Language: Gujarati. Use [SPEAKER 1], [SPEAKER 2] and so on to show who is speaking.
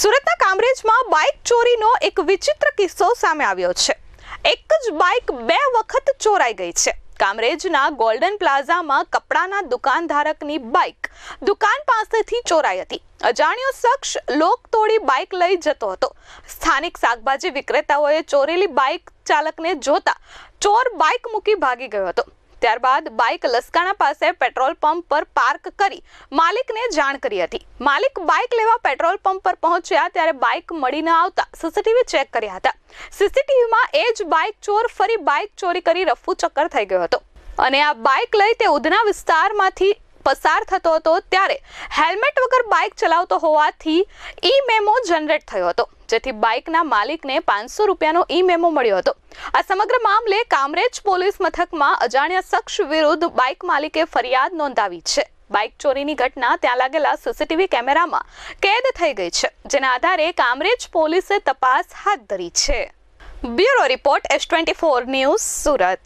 [SPEAKER 1] સુરતના કામરેજમાં બાઇક ચોરીનો એક વિચિત્ર કિસ્સો સામે આવ્યો છે. એક જ બાઇક બે વખત ચોરાઈ ગઈ છે. કામરેજના ગોલ્ડન પ્લાઝામાં કપડાના દુકાનધારકની બાઇક દુકાન પાસેથી ચોરાઈ હતી. અજાણ્યો શખ્સ લોક તોડી બાઇક લઈ જતો હતો. સ્થાનિક શાકભાજી વિક્રેતાઓએ ચોરેલી બાઇક ચાલકને જોતા ચોર બાઇક મૂકી ભાગી ગયો હતો. ત્યારબાદ બાઇક લસકાણા પાસે પેટ્રોલ પંપ પર પાર્ક કરી માલિકને જાણ કરી હતી. માલિક બાઇક લેવા પેટ્રોલ પંપ પર પહોંચ્યા ત્યારે બાઇક મળી ન આવતા સીસીટીવી ચેક કર્યા હતા. સીસીટીવીમાં એ જ બાઇક ચોર ફરી બાઇક ચોરી કરી રફુ ચક્કર થઈ ગયો હતો. અને આ બાઇક લઈ તે ઉધના વિસ્તારમાંથી પસાર થતો હતો ત્યારે હેલ્મેટ વગર બાઇક ચલાવતો હોવાથી ઈ મેમો જનરેટ થયો હતો. જેથી બાઇકના માલિકને પાંચસો રૂપિયાનો ઈ મેમો મળ્યો હતો. આ સમગ્ર મામલે કામરેજ પોલીસ મથકમાં અજાણ્યા શખ્સ વિરુદ્ધ બાઇક માલિકે ફરિયાદ નોંધાવી છે. બાઇક ચોરીની ઘટના ત્યાં લાગેલા સીસીટીવી કેમેરામાં કેદ થઈ ગઈ છે, જેના આધારે કામરેજ પોલીસે તપાસ હાથ ધરી છે. Bureau report S twenty four news Surat.